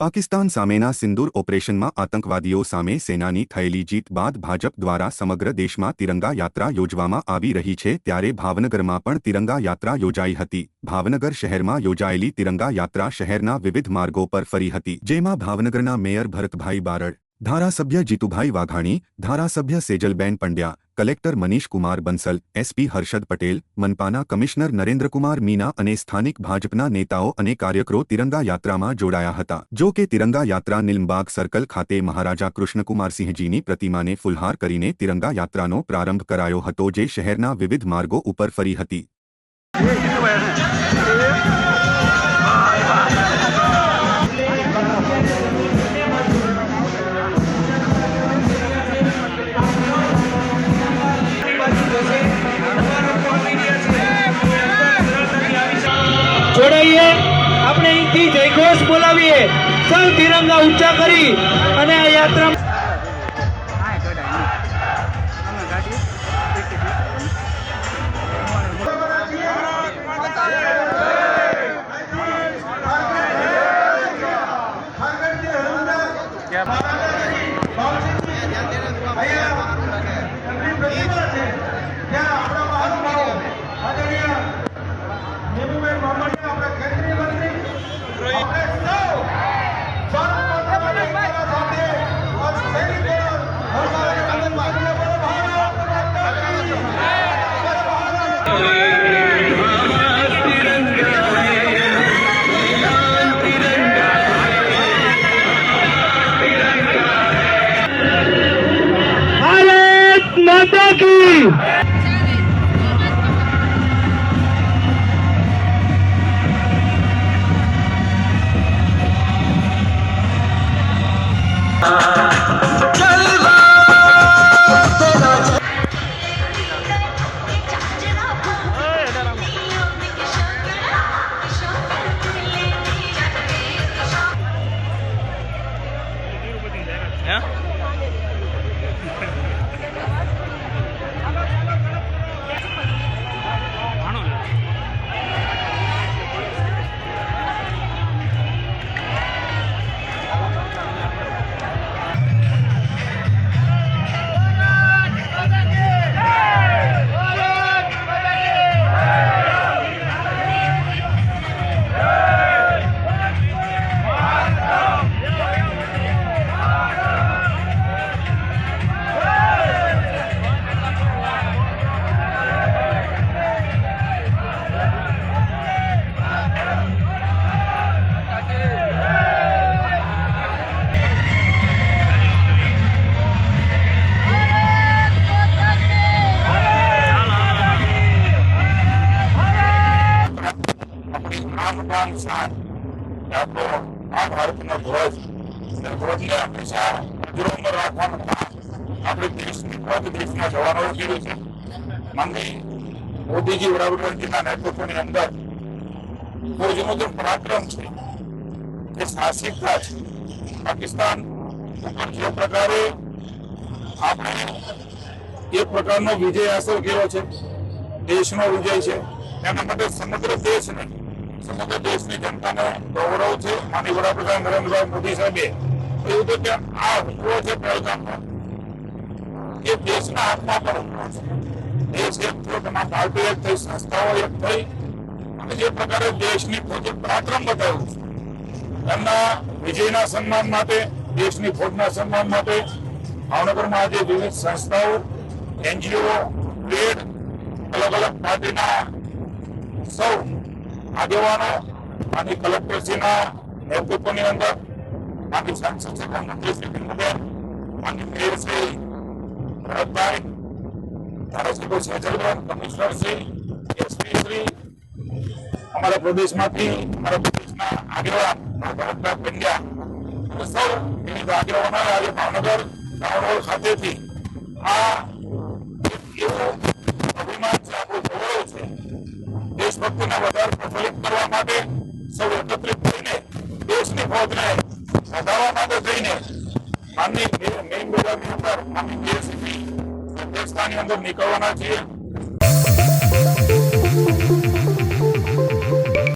પાકિસ્તાન સામેના સિંદૂર ઓપરેશનમાં આતંકવાદીઓ સામે સેનાની થયેલી જીત બાદ ભાજપ દ્વારા સમગ્ર દેશમાં તિરંગા યાત્રા યોજવામાં આવી રહી છે ત્યારે ભાવનગરમાં પણ તિરંગા યાત્રા યોજાઈ હતી. ભાવનગર શહેરમાં યોજાયેલી તિરંગા યાત્રા શહેરના વિવિધ માર્ગો પર ફરી હતી, જેમાં ભાવનગરના મેયર ભરતભાઈ બારડ ધારાસભ્ય જીતુભાઈ વાઘાણી, ધારાસભ્ય સેજલબેન પંડ્યા, કલેક્ટર મનીષ કુમાર બંસલ, એસપી હર્ષદ પટેલ, મનપાના કમિશનર નરેન્દ્રકુમાર મીના અને સ્થાનિક ભાજપના નેતાઓ અને કાર્યકરો તિરંગા યાત્રામાં જોડાયા હતા. જો કે તિરંગા યાત્રા નિલમબાગ સર્કલ ખાતે મહારાજા કૃષ્ણકુમારસિંહજીની પ્રતિમાને ફુલહાર કરીને તિરંગા યાત્રાનો પ્રારંભ કરાયો હતો જે શહેરના વિવિધ માર્ગો ઉપર ફરી હતી. જોડાઈએ. આપણે અહીંથી જયઘોષ બોલાવીએ. સૌ તિરંગા ઊંચા કરી અને આ યાત્રા કી ભારતનો ધ્વજ ધ્વજને હંમેશા અગ્રોમાં રાખવાનું આપણે દેશની પદ દેશના જવાનોએ કર્યું છે માનની મોદીજી વડાપ્રધાનજીના નેતૃત્વની અંદર ફોજનો જે પરાક્રમ છે એ સાહસિકતા છે પાકિસ્તાન ઉપર જે પ્રકારે આપણે એ પ્રકારનો વિજય હાંસલ કર્યો છે દેશનો વિજય છે એના માટે સમગ્ર દેશને સમગ્ર દેશની જનતાને ગૌરવ છે. માનની વડાપ્રધાન નરેન્દ્રભાઈ મોદી સાહેબે કહ્યું હતું કે આ હુમલો છે પહેલગામનો એ દેશના હાથમાં પણ હુમલો છે. દેશ એક થયો પાર્ટીઓ એક થઈ, સંસ્થાઓ એક થઈ. અને જે પ્રકારે દેશની ફોજે પરાક્રમ બતાવ્યું છે. એમના વિજયના સન્માન માટે, દેશની ફોજના સન્માન માટે ભાવનગરમાં આજે વિવિધ સંસ્થાઓ, એનજીઓ ટ્રેડ અલગ અલગ પાર્ટીના સૌ આગેવાનો અને કલેક્ટરશ્રીના નેતૃત્વની અંદર માની સાંસદ સભા મંત્રી શ્રી બિંદુબેન માની મેયર શ્રી ભરતભાઈ ધારાસભ્ય સજલબેન કમિશનર શ્રી એસપી શ્રી અમારા પ્રદેશમાંથી અમારા પ્રદેશના આગેવાન ભરતભાઈ પંડ્યા સૌ વિવિધ આગેવાનો આજે ભાવનગર હોલ ખાતેથી આ એવો અભિમાન છે આપણું ગૌરવ છે દેશભક્તિને વધારે પ્રફુલ્લિત કરવા માટે મેઇન બજારની અંદર માનની જીએસપી અધ્યક્ષતાની અંદર નીકળવાના છીએ